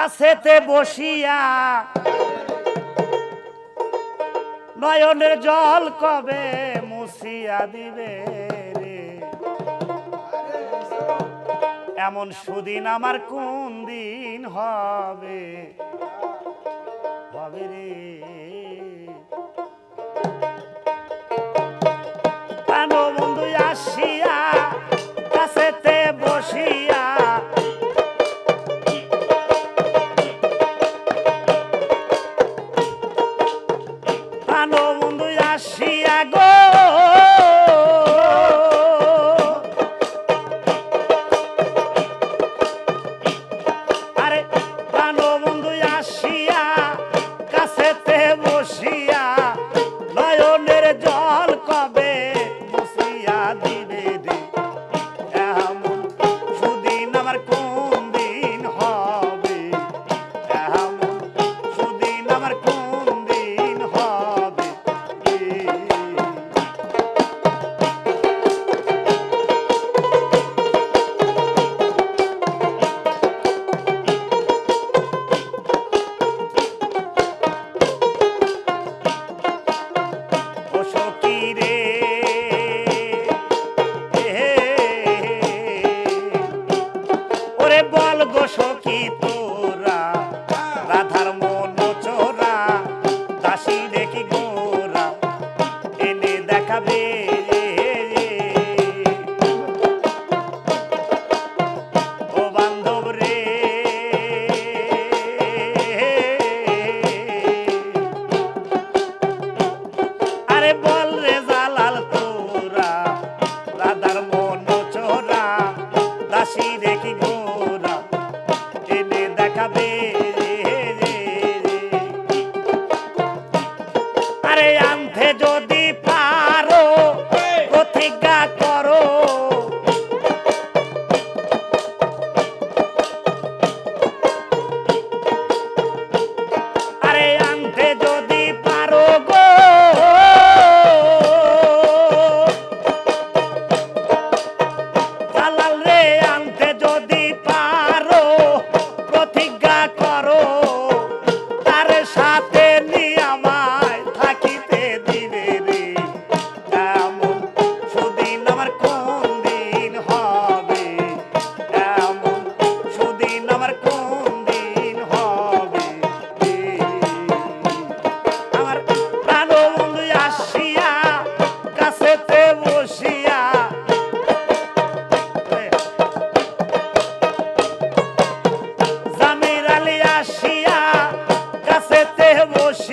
কাছেতে বসিয়া নয়নের জল কবে মুসিয়া দিবে রে? এমন সুদিন আমার কোন দিন হবে? হবে রে। বন্ধু আসিয়া কাছেতে বসিয়া বসে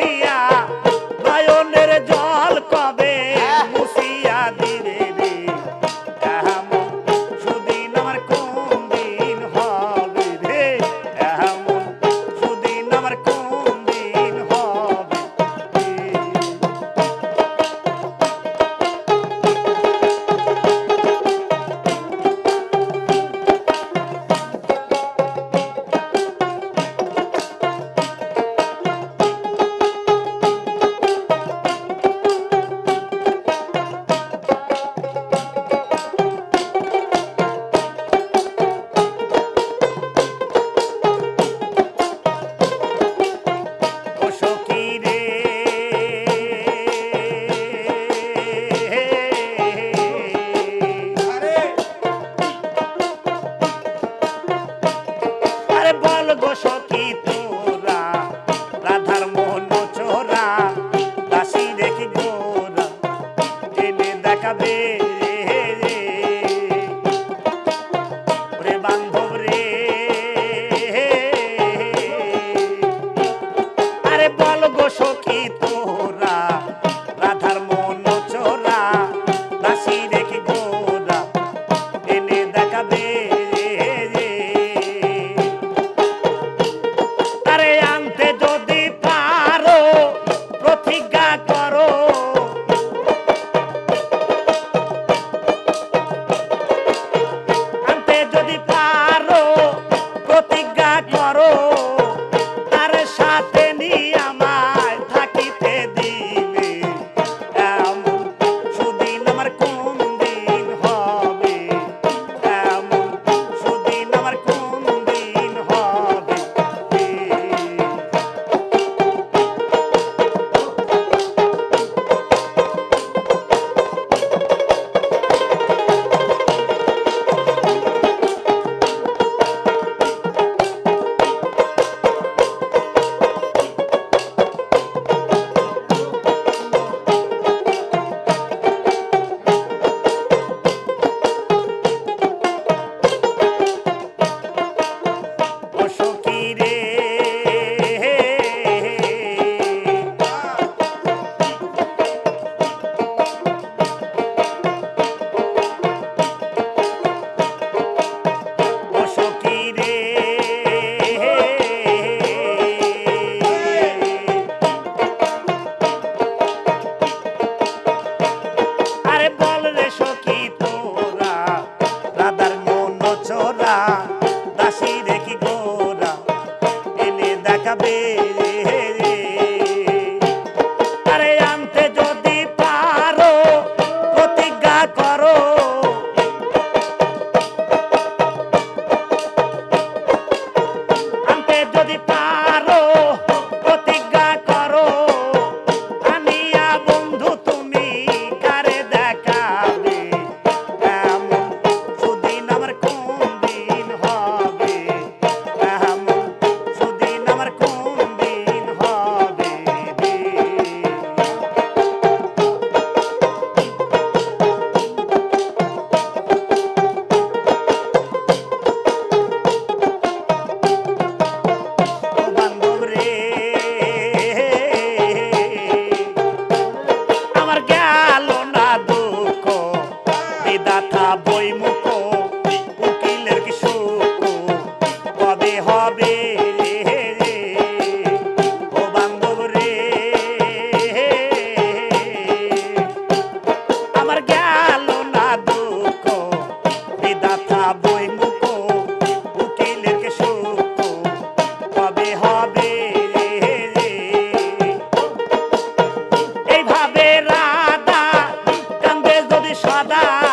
কান্দে